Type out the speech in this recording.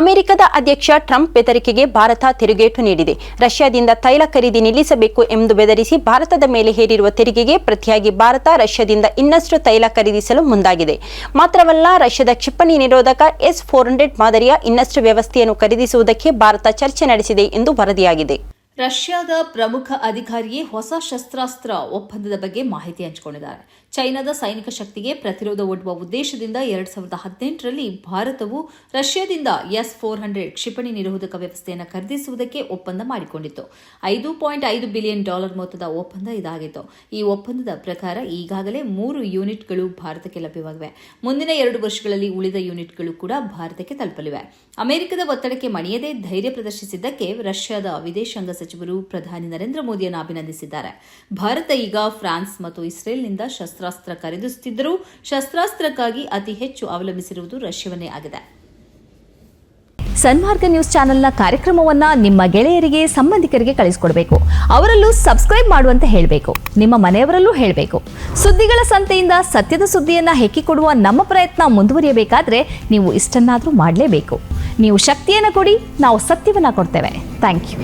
ಅಮೆರಿಕದ ಅಧ್ಯಕ್ಷ ಟ್ರಂಪ್ ಬೆದರಿಕೆಗೆ ಭಾರತ ತಿರುಗೇಟು ನೀಡಿದೆ. ರಷ್ಯಾದಿಂದ ತೈಲ ಖರೀದಿ ನಿಲ್ಲಿಸಬೇಕು ಎಂದು ಬೆದರಿಸಿ ಭಾರತದ ಮೇಲೆ ಹೇರಿರುವ ತೆರಿಗೆಗೆ ಪ್ರತಿಯಾಗಿ ಭಾರತ ರಷ್ಯಾದಿಂದ ಇನ್ನಷ್ಟು ತೈಲ ಖರೀದಿಸಲು ಮುಂದಾಗಿದೆ. ಮಾತ್ರವಲ್ಲ, ರಷ್ಯಾದ ಕ್ಷಿಪಣಿ ನಿರೋಧಕ ಎಸ್ ಫೋರ್ ಹಂಡ್ರೆಡ್ ಮಾದರಿಯ ಇನ್ನಷ್ಟು ವ್ಯವಸ್ಥೆಯನ್ನು ಖರೀದಿಸುವುದಕ್ಕೆ ಭಾರತ ಚರ್ಚೆ ನಡೆಸಿದೆ ಎಂದು ವರದಿಯಾಗಿದೆ. ರಷ್ಯಾದ ಪ್ರಮುಖ ಅಧಿಕಾರಿಯೇ ಹೊಸ ಶಸ್ತ್ರಾಸ್ತ್ರ ಒಪ್ಪಂದದ ಬಗ್ಗೆ ಮಾಹಿತಿ ಹಂಚಿಕೊಂಡಿದ್ದಾರೆ. ಚೈನಾದ ಸೈನಿಕ ಶಕ್ತಿಗೆ ಪ್ರತಿರೋಧ ಒಡ್ಡುವ ಉದ್ದೇಶದಿಂದ ಎರಡ್ ಸಾವಿರದ ಹದಿನೆಂಟರಲ್ಲಿ ಭಾರತವು ರಷ್ಯಾದಿಂದ ಎಸ್ ಫೋರ್ ಹಂಡ್ರೆಡ್ ಕ್ಷಿಪಣಿ ನಿರೋಧಕ ವ್ಯವಸ್ಥೆಯನ್ನು ಖರೀದಿಸುವುದಕ್ಕೆ ಒಪ್ಪಂದ ಮಾಡಿಕೊಂಡಿತ್ತು. ಐದು ಪಾಯಿಂಟ್ ಐದು ಬಿಲಿಯನ್ ಡಾಲರ್ ಮೊತ್ತದ ಒಪ್ಪಂದ ಇದಾಗಿತ್ತು. ಈ ಒಪ್ಪಂದದ ಪ್ರಕಾರ ಈಗಾಗಲೇ ಮೂರು ಯೂನಿಟ್ಗಳು ಭಾರತಕ್ಕೆ ಲಭ್ಯವಾಗಿವೆ. ಮುಂದಿನ ಎರಡು ವರ್ಷಗಳಲ್ಲಿ ಉಳಿದ ಯೂನಿಟ್ಗಳು ಕೂಡ ಭಾರತಕ್ಕೆ ತಲುಪಲಿವೆ. ಅಮೆರಿಕದ ಒತ್ತಡಕ್ಕೆ ಮಣಿಯದೆ ಧೈರ್ಯ ಪ್ರದರ್ಶಿಸಿದ್ದಕ್ಕೆ ರಷ್ಯಾದ ವಿದೇಶಾಂಗ ಸಚಿವರು ಪ್ರಧಾನಿ ನರೇಂದ್ರ ಮೋದಿಯನ್ನು ಅಭಿನಂದಿಸಿದ್ದಾರೆ. ಭಾರತ ಈಗ ಫ್ರಾನ್ಸ್ ಮತ್ತು ಇಸ್ರೇಲ್ನಿಂದ ಶಸ್ತ್ರಾಸ್ತ್ರ ಖರೀದಿಸುತ್ತಿದ್ದರೂ ಶಸ್ತ್ರಾಸ್ತ್ರಕ್ಕಾಗಿ ಅತಿ ಹೆಚ್ಚು ಅವಲಂಬಿಸಿರುವುದು ರಷ್ಯಾವನ್ನೇ ಆಗಿದೆ. ಸನ್ಮಾರ್ಗ ನ್ಯೂಸ್ ಚಾನೆಲ್ನ ಕಾರ್ಯಕ್ರಮವನ್ನ ನಿಮ್ಮ ಗೆಳೆಯರಿಗೆ, ಸಂಬಂಧಿಕರಿಗೆ ಕಳಿಸಿಕೊಡಬೇಕು. ಅವರಲ್ಲೂ ಸಬ್ಸ್ಕ್ರೈಬ್ ಮಾಡುವಂತೆ ಹೇಳಬೇಕು. ನಿಮ್ಮ ಮನೆಯವರಲ್ಲೂ ಹೇಳಬೇಕು. ಸುದ್ದಿಗಳ ಸಂತೆಯಿಂದ ಸತ್ಯದ ಸುದ್ದಿಯನ್ನ ಹೆಕ್ಕಿಕೊಡುವ ನಮ್ಮ ಪ್ರಯತ್ನ ಮುಂದುವರಿಯಬೇಕಾದ್ರೆ ನೀವು ಇಷ್ಟನ್ನಾದರೂ ಮಾಡಲೇಬೇಕು. ನೀವು ಶಕ್ತಿಯನ್ನು ಕೊಡಿ, ನಾವು ಸತ್ಯವನ್ನ ಕೊಡ್ತೇವೆ. Thank you